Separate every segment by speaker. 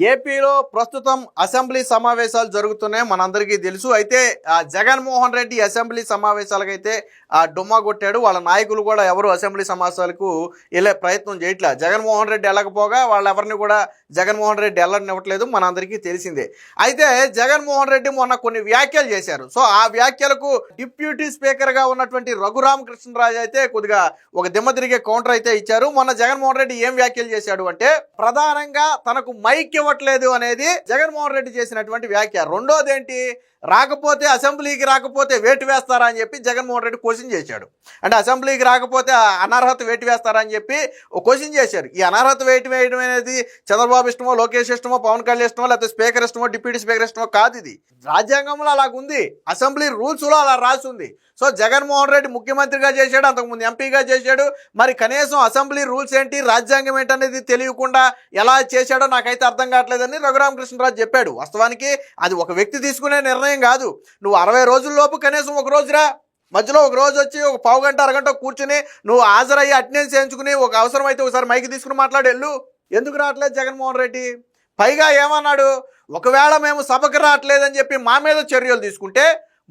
Speaker 1: ఏపీలో ప్రస్తుతం అసెంబ్లీ సమావేశాలు జరుగుతున్నాయి. మనందరికీ తెలుసు. అయితే ఆ, జగన్మోహన్ రెడ్డి అసెంబ్లీ సమావేశాలకైతే ఆ డుమ్మా కొట్టాడు. వాళ్ళ నాయకులు కూడా ఎవరు అసెంబ్లీ సమావేశాలకు వెళ్ళే ప్రయత్నం చేయట్లే. జగన్మోహన్ రెడ్డి వెళ్ళకపోగా వాళ్ళు ఎవరిని కూడా జగన్మోహన్ రెడ్డి వెళ్ళనివ్వట్లేదు. మనందరికీ తెలిసిందే. అయితే జగన్మోహన్ రెడ్డి మొన్న కొన్ని వ్యాఖ్యలు చేశారు. సో ఆ వ్యాఖ్యలకు డిప్యూటీ స్పీకర్గా ఉన్నటువంటి రఘురామ కృష్ణరాజు అయితే కొద్దిగా ఒక దిమ్మ తిరిగే కౌంటర్ అయితే ఇచ్చారు. మొన్న జగన్మోహన్ రెడ్డి ఏం వ్యాఖ్యలు చేశాడు అంటే ప్రధానంగా తనకు మైక్ ఇవ్వట్లేదు అనేది జగన్మోహన్ రెడ్డి చేసినటువంటి వ్యాఖ్య. రెండోది ఏంటి రాకపోతే అసెంబ్లీకి రాకపోతే వేటు వేస్తారా అని చెప్పి జగన్మోహన్ రెడ్డి క్వశ్చన్ చేశాడు. అంటే అసెంబ్లీకి రాకపోతే అనర్హత వేటు వేస్తారా అని చెప్పి ఒక క్వశ్చన్ చేశారు. ఈ అనర్హత వేటు వేయడం అనేది చంద్రబాబు ఇష్టమో లోకేష్ ఇష్టమో పవన్ కళ్యాణ్ ఇష్టమో లేకపోతే స్పీకర్ ఇష్టమో డిప్యూటీ స్పీకర్ ఇష్టమో కాదు ఇది. రాజ్యాంగంలో అలాగుంది అసెంబ్లీ రూల్స్లో అలా రాసి ఉంది. సో జగన్మోహన్ రెడ్డి ముఖ్యమంత్రిగా చేశాడు అంతకుముందు ఎంపీగా చేశాడు. మరి కనీసం అసెంబ్లీ రూల్స్ ఏంటి రాజ్యాంగం ఏంటనేది తెలియకుండా ఎలా చేశాడో నాకైతే అర్థం కావట్లేదని రఘురామకృష్ణరాజు చెప్పాడు. వాస్తవానికి అది ఒక వ్యక్తి తీసుకునే నిర్ణయం కాదు. నువ్వు అరవై రోజుల్లోపు కనీసం ఒక రోజురా. మధ్యలో ఒక రోజు వచ్చి ఒక పావు గంట అరగంట కూర్చుని నువ్వు హాజరయ్యి అటెండెన్స్ చేయించుకుని ఒక అవసరం అయితే ఒకసారి మైకి తీసుకుని మాట్లాడెళ్ళు ఎందుకు రావట్లేదు జగన్మోహన్ రెడ్డి? పైగా ఏమన్నాడు? ఒకవేళ మేము సభకు రావట్లేదని చెప్పి మా మీద చర్యలు తీసుకుంటే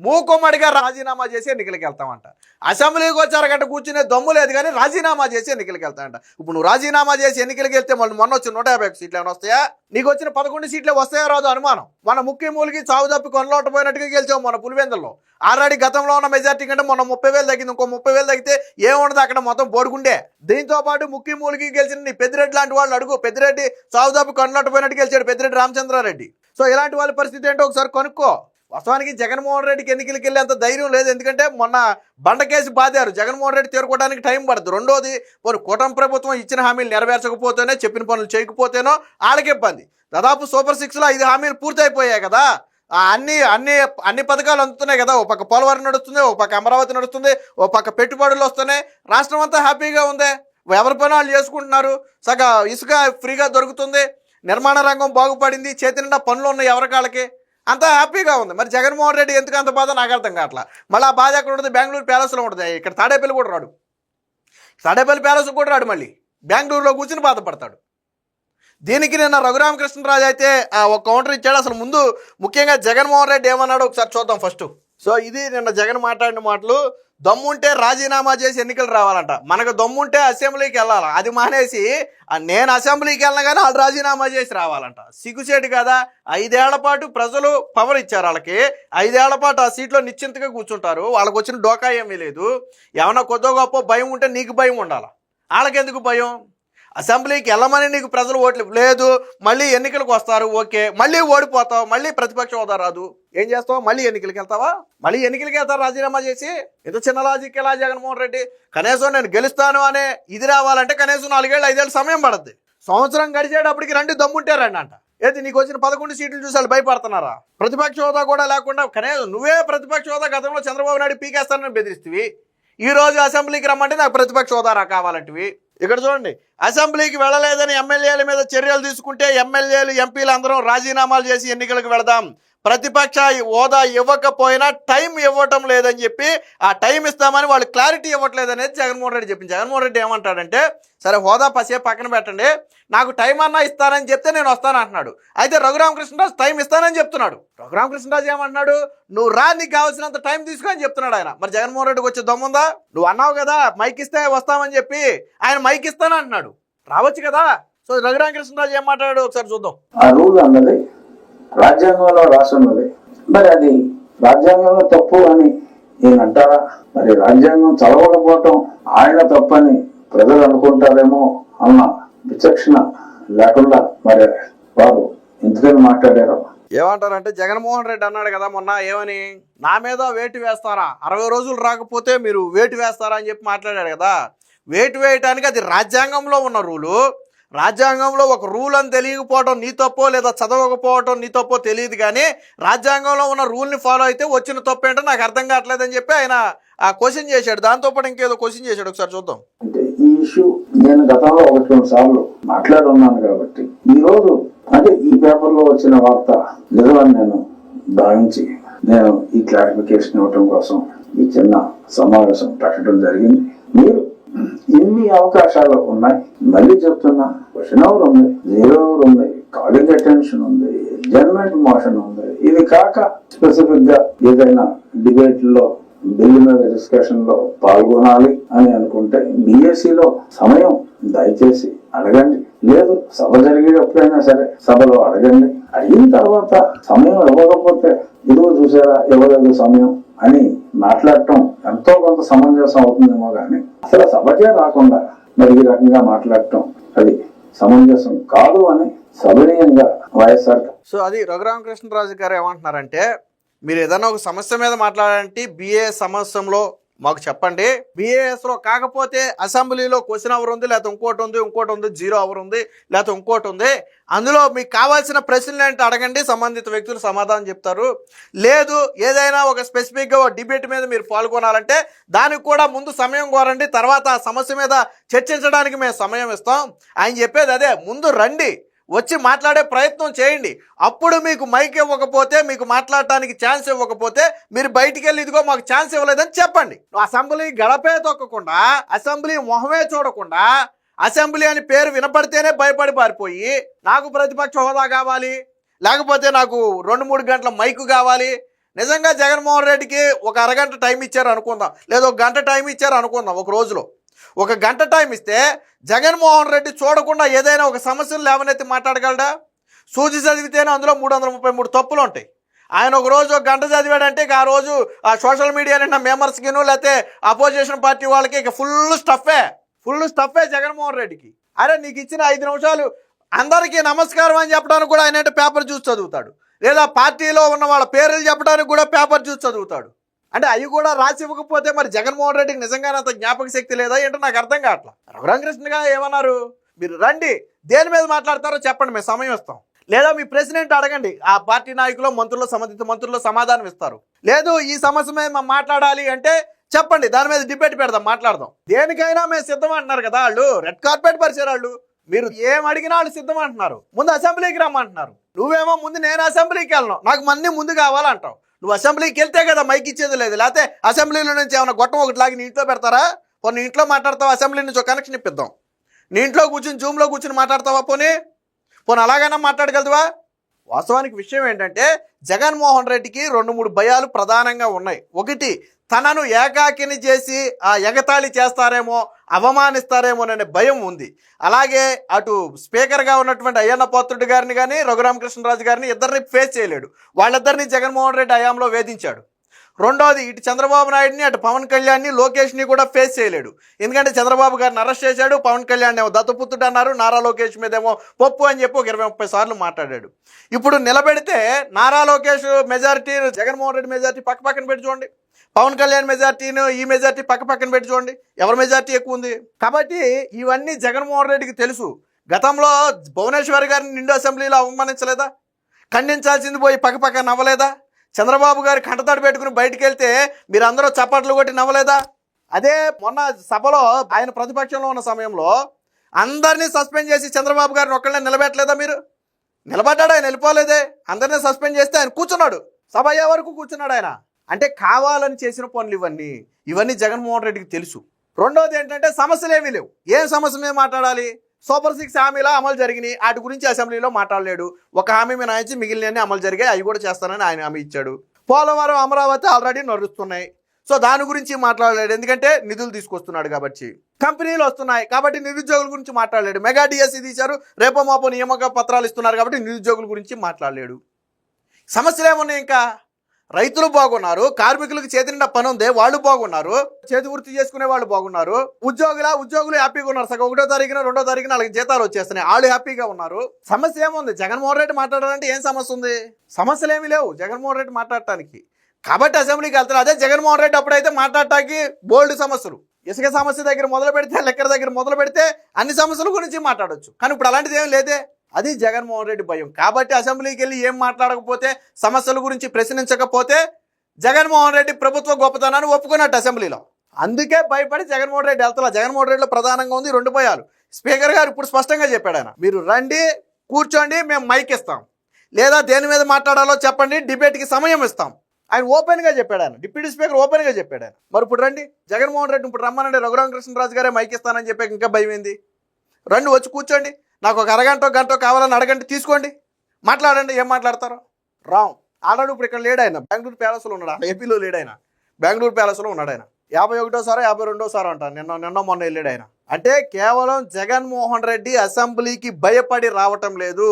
Speaker 1: మూకుమ్మడిగా రాజీనామా చేసి ఎన్నికలకు వెళ్తామంట. అసెంబ్లీకి వచ్చారు అరగంట కూర్చునే దమ్ము లేదు కానీ రాజీనామా చేసి ఎన్నికలకు వెళ్తామంట ఇప్పుడు నువ్వు రాజీనామా చేసి ఎన్నికలకు వెళ్తే మళ్ళీ మొన్న వచ్చిన నూట యాభై సీట్లు ఏమైనా వస్తాయా? నీకు వచ్చిన పదకొండు సీట్లు వస్తాయో రాదు అనుమానం? మన ముఖ్యమూలికి చావు తప్పి కొనలోటపోయినట్టుగా గెలిచావు మన పులివెందుల్లో. ఆల్రెడీ గతంలో ఉన్న మెజార్టీ కంటే మొన్న ముప్పై వేలు తగ్గింది. ఇంకో ముప్పై వేలు తగ్గితే ఏముండదు అక్కడ మొత్తం బోడుకుండే దీంతో పాటు ముఖ్యమూలికి గెలిచిన నీ పెద్దిరెడ్డి లాంటి వాళ్ళు అడుగు. పెద్దిరెడ్డి చావు తప్పి కొనలోటపోయినట్టు గెలిచాడు పెద్దిరెడ్డి రామచంద్రారెడ్డి. సో ఇలాంటి వాళ్ళ పరిస్థితి ఏంటో ఒకసారి కనుక్కో. వాస్తవానికి జగన్మోహన్ రెడ్డికి ఎన్నికలకి వెళ్ళే అంత ధైర్యం లేదు. ఎందుకంటే మొన్న బండ కేసు బాధారు జగన్మోహన్ రెడ్డి తీరుకోవడానికి టైం పడుతుంది రెండోది పోనీ కూటమి ప్రభుత్వం ఇచ్చిన హామీలు నెరవేర్చకపోతేనే చెప్పిన పనులు చేయకపోతేనో వాళ్ళకి ఇబ్బంది. దాదాపు సూపర్ సిక్స్లో ఐదు హామీలు పూర్తయిపోయాయి కదా. అన్ని అన్ని అన్ని పథకాలు అందుతున్నాయి కదా. ఓ పక్క పోలవరం నడుస్తుంది ఓ పక్క అమరావతి నడుస్తుంది ఓ పక్క పెట్టుబడులు వస్తున్నాయి. రాష్ట్రం అంతా హ్యాపీగా ఉంది. ఎవరి పని వాళ్ళు చేసుకుంటున్నారు? సగ ఇసుక ఫ్రీగా దొరుకుతుంది. నిర్మాణ రంగం బాగుపడింది. చేతి నిండా పనులు ఉన్నాయి ఎవరికాళ్ళకి? అంత హ్యాపీగా ఉంది. మరి జగన్మోహన్ రెడ్డి ఎందుకు అంత బాధ? నాకు అర్థం కావట్లా. మళ్ళీ ఆ బాధ ఎక్కడ ఉంటుంది బెంగళూరు ప్యాలెస్లో ఉంటుంది. ఇక్కడ తాడేపల్లి కూడా రాడు. తాడేపల్లి ప్యాలెస్ కూడా రాడు మళ్ళీ. బెంగళూరులో కూర్చుని బాధపడతాడు. దీనికి నిన్న రఘురామకృష్ణరాజు అయితే ఆ, ఒక కౌంటర్ ఇచ్చాడు. అసలు ముందు ముఖ్యంగా జగన్మోహన్ రెడ్డి ఏమన్నాడో ఒకసారి చూద్దాం ఫస్ట్. సో ఇది నిన్న జగన్ మాట్లాడిన మాటలు. దమ్ముంటే రాజీనామా చేసి ఎన్నికలు రావాలంట. మనకు దమ్ముంటే అసెంబ్లీకి వెళ్ళాలి? అది మానేసి నేను అసెంబ్లీకి వెళ్ళగానే వాళ్ళు రాజీనామా చేసి రావాలంట. సిగ్గుసేటు కదా? ఐదేళ్ళ పాటు ప్రజలు పవర్ ఇచ్చారు వాళ్ళకి. ఐదేళ్ళ పాటు ఆ సీట్లో నిశ్చింతగా కూర్చుంటారు. వాళ్ళకి వచ్చిన డోకా ఏమీ లేదు. ఏమన్నా కొద్దో గొప్ప భయం ఉంటే నీకు భయం ఉండాలి? వాళ్ళకెందుకు భయం? అసెంబ్లీకి వెళ్ళమని నీకు ప్రజలు ఓట్లు లేదు మళ్ళీ ఎన్నికలకు వస్తారు. ఓకే. మళ్ళీ ఓడిపోతావు. మళ్ళీ ప్రతిపక్ష హోదా రాదు. ఏం చేస్తావు? మళ్ళీ ఎన్నికలకి వెళ్తావా? మళ్ళీ ఎన్నికలకి వెళ్తారు రాజీనామా చేసి? ఇంత చిన్న లాజిక్ ఎలా జగన్మోహన్ రెడ్డి? కనీసం నేను గెలుస్తాను అనే ఇది రావాలంటే కనీసం నాలుగేళ్ళు ఐదేళ్ళు సమయం పడుద్ది. సంవత్సరం గడిచేటప్పటికి రండి దమ్ముంటే రండి అంట. ఏది నీకు వచ్చిన పదకొండు సీట్లు చూసి వాళ్ళు భయపడుతున్నారా? ప్రతిపక్ష హోదా కూడా లేకుండా కనీసం నువ్వే ప్రతిపక్ష హోదా గతంలో చంద్రబాబు నాయుడు పీకేస్తానని బెదిరిస్తేవి. ఈ రోజు అసెంబ్లీకి రమ్మంటే నాకు ప్రతిపక్ష హోదా రా కావాలంటివి. ఇక్కడ చూడండి అసెంబ్లీకి వెళ్ళలేదని ఎమ్మెల్యేల మీద చర్యలు తీసుకుంటే ఎమ్మెల్యేలు ఎంపీలు అందరం రాజీనామాలు చేసి ఎన్నికలకు వెళదాం. ప్రతిపక్ష హోదా ఇవ్వకపోయినా టైం ఇవ్వటం లేదని చెప్పి ఆ టైం ఇస్తామని వాళ్ళు క్లారిటీ ఇవ్వట్లేదు అనేది జగన్మోహన్ రెడ్డి చెప్పింది. జగన్మోహన్ రెడ్డి ఏమంటాడంటే సరే హోదా పసేపు పక్కన పెట్టండి. నాకు టైం అన్నా ఇస్తానని చెప్తే నేను వస్తాను అంటున్నాడు. అయితే రఘురామకృష్ణరాజు టైం ఇస్తానని చెప్తున్నాడు. రఘురామకృష్ణరాజు ఏమంటున్నాడు? నువ్వు రా నీకు కావాల్సినంత టైం తీసుకో చెప్తున్నాడు ఆయన. మరి జగన్మోహన్ రెడ్డికి వచ్చే దమ్ముందా నువ్వు అన్నావు కదా మైక్ ఇస్తే వస్తామని చెప్పి ఆయన మైక్ ఇస్తాను అంటున్నాడు. రావచ్చు కదా? సో రఘురామకృష్ణరాజు ఏం మాట్లాడాడు? ఒకసారి చూద్దాం.
Speaker 2: రాజ్యాంగంలో రాసి ఉన్నది మరి అది రాజ్యాంగంలో తప్పు అని నేను అంటారా? మరి రాజ్యాంగం చదవకపోవటం ఆయన తప్పని ప్రజలు అనుకుంటారేమో అన్న విచక్షణ లేకుండా మరి వారు ఎందుకని మాట్లాడారు?
Speaker 1: ఏమంటారంటే జగన్మోహన్ రెడ్డి అన్నాడు కదా మొన్న ఏమని? నా మీద వేటు వేస్తారా? అరవై రోజులు రాకపోతే మీరు వేటు వేస్తారా అని చెప్పి మాట్లాడాడు కదా. వేటు వేయటానికి అది రాజ్యాంగంలో ఉన్న రూలు. రాజ్యాంగంలో ఒక రూల్ అని తెలియకపోవడం నీ తప్పో లేదా చదవకపోవటం నీ తప్పో తెలియదు కానీ రాజ్యాంగంలో ఉన్న రూల్ని ఫాలో అయితే వచ్చిన తప్పు ఏంటో నాకు అర్థం కావట్లేదని చెప్పి ఆయన ఆ క్వశ్చన్ చేశాడు. దాంతోపాటు ఇంకేదో క్వశ్చన్ చేశాడు. ఒకసారి చూద్దాం.
Speaker 2: అంటే ఈ ఇష్యూ నేను గతంలో ఒకటి రెండు సార్లు మాట్లాడి ఉన్నాను కాబట్టి ఈ రోజు అంటే ఈ పేపర్లో వచ్చిన వార్త నిజమని నేను భావించి నేను ఈ క్లారిఫికేషన్ ఇవ్వటం కోసం ఈ చిన్న సమావేశం పెట్టడం జరిగింది. మీరు ఎన్ని అవకాశాలు ఉన్నాయి మళ్ళీ చెప్తున్నా క్వశ్చన్ అవర్ ఉంది జీరో అవర్ ఉంది కాలింగ్ అటెన్షన్ ఉంది జన్మెంట్ మోషన్ ఉంది. ఇది కాక స్పెసిఫిక్గా ఏదైనా డిబేట్లో బిల్లు మీద డిస్కషన్లో పాల్గొనాలి అని అనుకుంటే బిఎస్సిలో సమయం దయచేసి అడగండి. లేదు సభ జరిగేటప్పుడైనా సరే సభలో అడగండి. అయిన తర్వాత సమయం ఇవ్వకపోతే ఇదిగో చూసారా ఇవ్వలేదు సమయం అని మాట్లాడటం ఎంతో కొంత సమంజసం అవుతుందేమో కానీ అసలు సభకే రాకుండా మరి ఈ రకంగా మాట్లాడటం అది సమంజసం కాదు అని సభనీయంగా వైఎస్ఆర్
Speaker 1: సో అది రఘురామకృష్ణరాజు గారు ఏమంటున్నారంటే మీరు ఏదైనా ఒక సమస్య మీద మాట్లాడాలంటే బిఏ సమస్యలో మాకు చెప్పండి. బిఏఎస్లో కాకపోతే అసెంబ్లీలో క్వశ్చన్ అవర్ ఉంది లేకపోతే ఇంకోటి ఉంది ఇంకోటి ఉంది జీరో అవర్ ఉంది లేకపోతే ఇంకోటి ఉంది. అందులో మీకు కావాల్సిన ప్రశ్నలు ఏంటి అడగండి సంబంధిత వ్యక్తులు సమాధానం చెప్తారు. లేదు ఏదైనా ఒక స్పెసిఫిక్గా ఒక డిబేట్ మీద మీరు పాల్గొనాలంటే దానికి కూడా ముందు సమయం కోరండి తర్వాత ఆ సమస్య మీద చర్చించడానికి మేము సమయం ఇస్తాం. ఆయన చెప్పేది అదే ముందు రండి. వచ్చి మాట్లాడే ప్రయత్నం చేయండి. అప్పుడు మీకు మైక్ ఇవ్వకపోతే మీకు మాట్లాడటానికి ఛాన్స్ ఇవ్వకపోతే మీరు బయటికి వెళ్ళి ఇదిగో మాకు ఛాన్స్ ఇవ్వలేదని చెప్పండి. అసెంబ్లీ గడపే తొక్కకుండా అసెంబ్లీ మొహమే చూడకుండా అసెంబ్లీ అని పేరు వినపడితేనే భయపడి పారిపోయి నాకు ప్రతిపక్ష హోదా కావాలి లేకపోతే నాకు రెండు మూడు గంటల మైకు కావాలి. నిజంగా జగన్మోహన్ రెడ్డికి ఒక అరగంట టైం ఇచ్చారు అనుకుందాం లేదా ఒక గంట టైం ఇచ్చారు అనుకుందాం ఒక రోజులో. ఒక గంట టైం ఇస్తే జగన్మోహన్ రెడ్డి చూడకుండా ఏదైనా ఒక సమస్యను లేవనైతే మాట్లాడగలడా? సూచి చదివితేనే అందులో మూడు వందల ముప్పై మూడు తప్పులు ఉంటాయి. ఆయన ఒక రోజు ఒక గంట చదివాడంటే ఇక ఆ రోజు ఆ సోషల్ మీడియా నిన్న మెంబర్స్కిను లేకపోతే అపోజిషన్ పార్టీ వాళ్ళకి ఇక ఫుల్ స్టఫే. ఫుల్ స్టఫే జగన్మోహన్ రెడ్డికి. అరే నీకు ఇచ్చిన ఐదు నిమిషాలు అందరికీ నమస్కారం అని చెప్పడానికి కూడా ఆయన పేపర్ చూసి చదువుతాడు. లేదా పార్టీలో ఉన్న వాళ్ళ పేర్లు చెప్పడానికి కూడా పేపర్ చూసి చదువుతాడు. అంటే అవి కూడా రాసి ఇవ్వకపోతే మరి జగన్మోహన్ రెడ్డికి నిజంగానే అంత జ్ఞాపక శక్తి లేదా ఏంటో నాకు అర్థం కావట్లా? రఘురామకృష్ణ గారు ఏమన్నారు? మీరు రండి. దేని మీద మాట్లాడతారో చెప్పండి. మేము సమయం ఇస్తాం. లేదా మీ ప్రెసిడెంట్ అడగండి. ఆ పార్టీ నాయకులు మంత్రులు సంబంధిత మంత్రులు సమాధానం ఇస్తారు. లేదు ఈ సమస్య మీద మాట్లాడాలి అంటే చెప్పండి. దాని మీద డిబేట్ పెడదాం మాట్లాడదాం. దేనికైనా మేము సిద్ధం అంటున్నారు కదా వాళ్ళు. రెడ్ కార్పెట్ పరిచారు వాళ్ళు. మీరు ఏం అడిగినా వాళ్ళు సిద్ధం అంటున్నారు. ముందు అసెంబ్లీకి రమ్మంటున్నారు. నువ్వేమో ముందు నేను అసెంబ్లీకి వెళ్ళను. నాకు మన్ని ముందు కావాలంటావు. నువ్వు అసెంబ్లీకి వెళ్తే కదా మైక్ ఇచ్చేది లేదు. లేకపోతే అసెంబ్లీలో నుంచి ఏమైనా గొట్టం ఒకటి లాగి నీ ఇంట్లో పెడతారా? పోనీ నీ ఇంట్లో మాట్లాడతావు? అసెంబ్లీ నుంచి ఒక కనెక్షన్ ఇప్పిద్దాం. నీ ఇంట్లో కూర్చుని జూమ్లో కూర్చుని మాట్లాడతావా పోనీ? పోనీ అలాగైనా మాట్లాడగలదువా? వాస్తవానికి విషయం ఏంటంటే జగన్మోహన్ రెడ్డికి రెండు మూడు భయాలు ప్రధానంగా ఉన్నాయి. ఒకటి తనను ఏకాకిని చేసి ఆ ఎగతాళి చేస్తారేమో అవమానిస్తారేమో అనే భయం ఉంది. అలాగే అటు స్పీకర్గా ఉన్నటువంటి అయ్యన్న పాత్రుడి గారిని కానీ రఘురామకృష్ణరాజు గారిని ఇద్దరిని ఫేస్ చేయలేడు. వాళ్ళిద్దరిని జగన్మోహన్ రెడ్డి హయాంలో వేధించాడు. రెండోది ఇటు చంద్రబాబు నాయుడిని అటు పవన్ కళ్యాణ్ని లోకేష్ని కూడా ఫేస్ చేయలేడు. ఎందుకంటే చంద్రబాబు గారిని అరెస్ట్ చేశాడు పవన్ కళ్యాణ్ ఏమో దత్తపుత్రుడు అన్నారు నారా లోకేష్ మీద ఏమో పప్పు అని చెప్పి ఒక ఇరవై ముప్పై సార్లు మాట్లాడాడు. ఇప్పుడు నిలబెడితే నారా లోకేష్ మెజారిటీ జగన్మోహన్ రెడ్డి మెజారిటీ పక్క పక్కన పెట్టి చూడండి. పవన్ కళ్యాణ్ మెజార్టీను ఈ మెజార్టీ పక్క పక్కన పెట్టి చూడండి. ఎవరి మెజార్టీ ఎక్కువ ఉంది? కాబట్టి ఇవన్నీ జగన్మోహన్ రెడ్డికి తెలుసు. గతంలో భువనేశ్వర్ గారిని నిండు అసెంబ్లీలో అవమానించలేదా? ఖండించాల్సింది పోయి పక్క పక్కన అవ్వలేదా చంద్రబాబు గారు కంటతాడు పెట్టుకుని బయటికి వెళ్తే మీరందరూ చప్పట్లు కొట్టి నవ్వలేదా? అదే మొన్న సభలో ఆయన ప్రతిపక్షంలో ఉన్న సమయంలో అందరినీ సస్పెండ్ చేసి చంద్రబాబు గారిని ఒక్కళ్ళని నిలబెట్టలేదా మీరు? నిలబడ్డాడు ఆయన వెళ్ళిపోలేదే. అందరినీ సస్పెండ్ చేస్తే ఆయన కూర్చున్నాడు. సభ అయ్యే వరకు కూర్చున్నాడు ఆయన. అంటే కావాలని చేసిన పనులు ఇవన్నీ ఇవన్నీ జగన్మోహన్ రెడ్డికి తెలుసు. రెండోది ఏంటంటే సమస్యలు ఏమీ లేవు. ఏం సమస్య మీద మాట్లాడాలి? సూపర్ సిక్స్ హామీలో అమలు జరిగినాయి. వాటి గురించి అసెంబ్లీలో మాట్లాడలేడు. ఒక హామీ మినహాయించి మిగిలినన్ని అమలు జరిగాయి. అవి కూడా చేస్తానని ఆయన హామీ ఇచ్చాడు. పోలవరం అమరావతి ఆల్రెడీ నడుస్తున్నాయి. సో దాని గురించి మాట్లాడలేడు. ఎందుకంటే నిధులు తీసుకొస్తున్నాడు కాబట్టి. కంపెనీలు వస్తున్నాయి. కాబట్టి నిరుద్యోగుల గురించి మాట్లాడలేడు. మెగా డిఎస్సీ తీశారు. రేపో మాపో నియామక పత్రాలు ఇస్తున్నారు కాబట్టి నిరుద్యోగుల గురించి మాట్లాడలేడు. సమస్యలు ఏమున్నాయి ఇంకా? రైతులు బాగున్నారు కార్మికులకు చేతి నిండా పని ఉంది వాళ్ళు బాగున్నారు చేతి వృత్తి చేసుకునే వాళ్ళు బాగున్నారు ఉద్యోగుల ఉద్యోగులు హ్యాపీగా ఉన్నారు. సగం ఒకటో తారీఖున రెండో తారీఖున వాళ్ళకి జీతాలు వచ్చేస్తున్నాయి. వాళ్ళు హ్యాపీగా ఉన్నారు. సమస్య ఏముంది? జగన్మోహన్ రెడ్డి మాట్లాడాలంటే ఏం సమస్య ఉంది? సమస్యలు ఏమీ లేవు జగన్మోహన్ రెడ్డి మాట్లాడటానికి. కాబట్టి అసెంబ్లీకి వెళ్తారు అదే జగన్మోహన్ రెడ్డి అప్పుడైతే మాట్లాడటానికి బోల్డ్ సమస్యలు. ఇసుక సమస్య దగ్గర మొదలు పెడితే లెక్కల దగ్గర మొదలు పెడితే అన్ని సమస్యల గురించి మాట్లాడొచ్చు. కానీ ఇప్పుడు అలాంటిది ఏం లేదే. అది జగన్మోహన్ రెడ్డి భయం. కాబట్టి అసెంబ్లీకి వెళ్ళి ఏం మాట్లాడకపోతే సమస్యల గురించి ప్రశ్నించకపోతే జగన్మోహన్ రెడ్డి ప్రభుత్వ గొప్పతనాన్ని ఒప్పుకున్నట్టు అసెంబ్లీలో. అందుకే భయపడి జగన్మోహన్ రెడ్డి వెళ్తలా. జగన్మోహన్ రెడ్డిలో ప్రధానంగా ఉంది రెండు భయాలు. స్పీకర్ గారు ఇప్పుడు స్పష్టంగా చెప్పాడు ఆయన. మీరు రండి కూర్చోండి మేము మైక్ ఇస్తాం. లేదా దేని మీద మాట్లాడాలో చెప్పండి డిబేట్కి సమయం ఇస్తాం. ఆయన ఓపెన్గా చెప్పాడు ఆయన. డిప్యూటీ స్పీకర్ ఓపెన్గా చెప్పాడు ఆయన. మరి ఇప్పుడు రండి. జగన్మోహన్ రెడ్డి ఇప్పుడు రమ్మనండి. రఘురామకృష్ణరాజు గారే మైక్ ఇస్తానని చెప్పాక ఇంకా భయం ఏంది రండి వచ్చి కూర్చోండి. నాకు ఒక అరగంట గంట కావాలని అడగండి తీసుకోండి. మాట్లాడండి ఏం మాట్లాడతారు. రామ్ ఆల్రెడీ ఇప్పుడు ఇక్కడ లేడు ఆయన బెంగళూరు ప్యాలెస్లో ఉన్నాడు? ఏపీలో లేడు ఆయన బెంగళూరు ప్యాలెస్లో ఉన్నాడు ఆయన యాభై ఒకటోసారో యాభై రెండోసారో అంట. నిన్న నిన్న మొన్న వెళ్ళాడు ఆయన అంటే కేవలం జగన్మోహన్ రెడ్డి అసెంబ్లీకి భయపడి రావటం లేదు.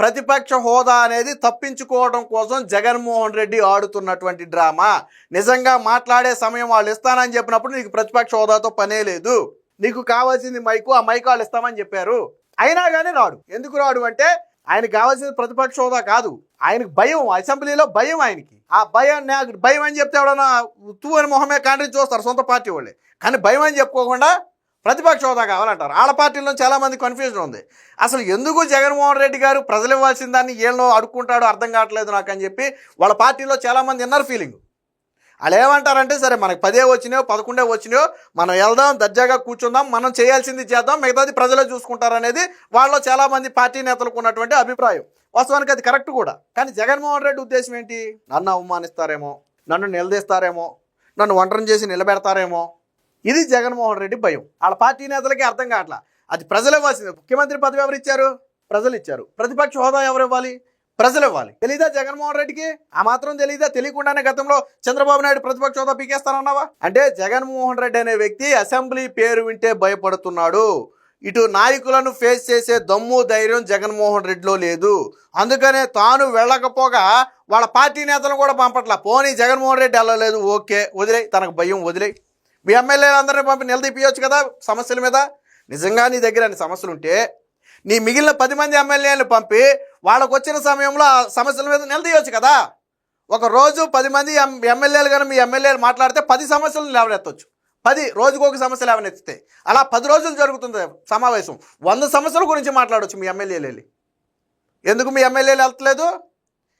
Speaker 1: ప్రతిపక్ష హోదా అనేది తప్పించుకోవడం కోసం జగన్మోహన్ రెడ్డి ఆడుతున్నటువంటి డ్రామా. నిజంగా మాట్లాడే సమయం వాళ్ళు ఇస్తానని చెప్పినప్పుడు నీకు ప్రతిపక్ష హోదాతో పనే లేదు. నీకు కావాల్సింది మైకు ఆ మైకు వాళ్ళు ఇస్తామని చెప్పారు. అయినా కానీ రాడు. ఎందుకు రాడు అంటే ఆయనకు కావాల్సింది ప్రతిపక్ష హోదా కాదు. ఆయనకు భయం అసెంబ్లీలో భయం ఆయనకి. ఆ భయం నాకు భయం అని చెప్తే ఎవడన్నా తూ అని మొహమే కాండ్రి చూస్తారు సొంత పార్టీ వాళ్ళే. కానీ భయం అని చెప్పుకోకుండా ప్రతిపక్ష హోదా కావాలంటారు. వాళ్ళ పార్టీలో చాలామంది కన్ఫ్యూజన్ ఉంది. అసలు ఎందుకు జగన్మోహన్ రెడ్డి గారు ప్రజలు ఇవ్వాల్సిన దాన్ని ఏళ్ళలో అడుక్కుంటాడో అర్థం కావట్లేదు నాకు అని చెప్పి వాళ్ళ పార్టీలో చాలామంది ఇన్నర్ ఫీలింగ్ వాళ్ళు ఏమంటారంటే సరే మనకి పదే వచ్చినాయో పదకొండే వచ్చినాయో మనం వెళ్దాం దర్జాగా కూర్చుందాం మనం చేయాల్సింది చేద్దాం మిగతాది ప్రజలే చూసుకుంటారనేది వాళ్ళలో చాలా మంది పార్టీ నేతలకు ఉన్నటువంటి అభిప్రాయం. వాస్తవానికి అది కరెక్ట్ కూడా. కానీ జగన్మోహన్ రెడ్డి ఉద్దేశం ఏంటి? నన్ను అవమానిస్తారేమో నన్ను నిలదీస్తారేమో నన్ను ఒంటరిని చేసి నిలబెడతారేమో. ఇది జగన్మోహన్ రెడ్డి భయం. వాళ్ళ పార్టీ నేతలకి అర్థం కావట్లా. అది ప్రజలు ఇవ్వాల్సింది. ముఖ్యమంత్రి పదవి ఎవరు ఇచ్చారు ప్రజలు ఇచ్చారు. ప్రతిపక్ష హోదా ఎవరు ఇవ్వాలి? ప్రజలు ఇవ్వాలి తెలీదా జగన్మోహన్ రెడ్డికి? ఆ మాత్రం తెలీదా? తెలియకుండానే గతంలో చంద్రబాబు నాయుడు ప్రతిపక్ష హోదా పీకేస్తానన్నావా? అంటే జగన్మోహన్ రెడ్డి అనే వ్యక్తి అసెంబ్లీ పేరు వింటే భయపడుతున్నాడు. ఇటు నాయకులను ఫేస్ చేసే దమ్ము ధైర్యం జగన్మోహన్ రెడ్డిలో లేదు. అందుకనే తాను వెళ్ళకపోగా వాళ్ళ పార్టీ నేతలను కూడా పంపట్లా. పోనీ జగన్మోహన్ రెడ్డి వెళ్ళలేదు ఓకే వదిలే తనకు భయం వదిలే. మీ ఎమ్మెల్యేలందరినీ పంపి నిలదీపియొచ్చు కదా సమస్యల మీద? నిజంగా నీ దగ్గర అన్ని సమస్యలు ఉంటే నీ మిగిలిన పది మంది ఎమ్మెల్యేలను పంపి వాళ్ళకు వచ్చిన సమయంలో ఆ సమస్యల మీద నిలదీయవచ్చు కదా. ఒక రోజు పది మంది ఎం- ఎమ్మెల్యేలు కానీ మీ ఎమ్మెల్యేలు మాట్లాడితే పది సమస్యలను లేవనెత్తవచ్చు పది రోజుకు ఒక సమస్య లేవనెత్తితే. అలా పది రోజులు జరుగుతుంది సమావేశం. వంద సమస్యల గురించి మాట్లాడవచ్చు మీ ఎమ్మెల్యేలు వెళ్ళి ఎందుకు మీ ఎమ్మెల్యేలు వెళ్తలేదు?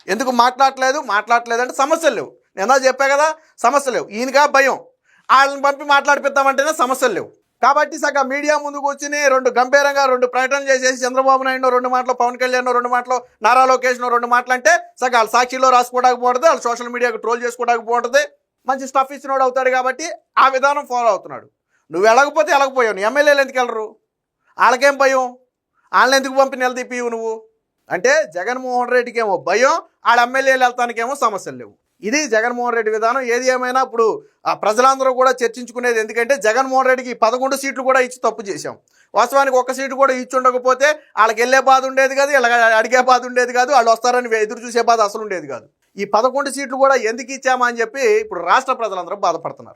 Speaker 1: ఎందుకు మాట్లాడట్లేదు? మాట్లాడలేదు అంటే సమస్యలు లేవు. నేను చెప్పా కదా సమస్యలు లేవు. ఈయనగా భయం. వాళ్ళని పంపి మాట్లాడిపిద్దామంటేనే సమస్యలు లేవు. కాబట్టి సగం మీడియా ముందుకు వచ్చి రెండు గంభీరంగా రెండు ప్రకటనలు చేసేసి చంద్రబాబు నాయుడు రెండు మాటలు పవన్ కళ్యాణ్ రెండు మాటలు నారా లోకేష్ రెండు మాటలు అంటే సగ వాళ్ళ సాక్షిలో రాసుకోవడానికి పోతుంది వాళ్ళు సోషల్ మీడియాకి ట్రోల్ చేసుకోవడానికి పోతుంది మంచి స్టఫ్ ఇచ్చినోడు అవుతాడు కాబట్టి ఆ విధానం ఫాలో అవుతున్నాడు. నువ్వు వెళ్ళకపోతే వెళ్ళకపోయావు. నీ ఎమ్మెల్యేలు ఎందుకు వెళ్ళరు? వాళ్ళకేం భయం? వాళ్ళని ఎందుకు పంపి నిలదీపివు నువ్వు? అంటే జగన్మోహన్ రెడ్డికి ఏమో భయం ఆడ ఎమ్మెల్యేలు వెళ్తానికేమో సమస్యలు లేవు. ఇది జగన్మోహన్ రెడ్డి విధానం. ఏది ఏమైనా ఇప్పుడు ఆ ప్రజలందరూ కూడా చర్చించుకునేది ఎందుకంటే జగన్మోహన్ రెడ్డికి పదకొండు సీట్లు కూడా ఇచ్చి తప్పు చేశాం. వాస్తవానికి ఒక్క సీటు కూడా ఇచ్చి ఉండకపోతే వాళ్ళకి వెళ్ళే బాధ ఉండేది కాదు వీళ్ళకి అడిగే బాధ ఉండేది కాదు వాళ్ళు వస్తారని ఎదురు చూసే బాధ అసలు ఉండేది కాదు. ఈ పదకొండు సీట్లు కూడా ఎందుకు ఇచ్చామా అని చెప్పి ఇప్పుడు రాష్ట్ర ప్రజలందరూ బాధపడుతున్నారు.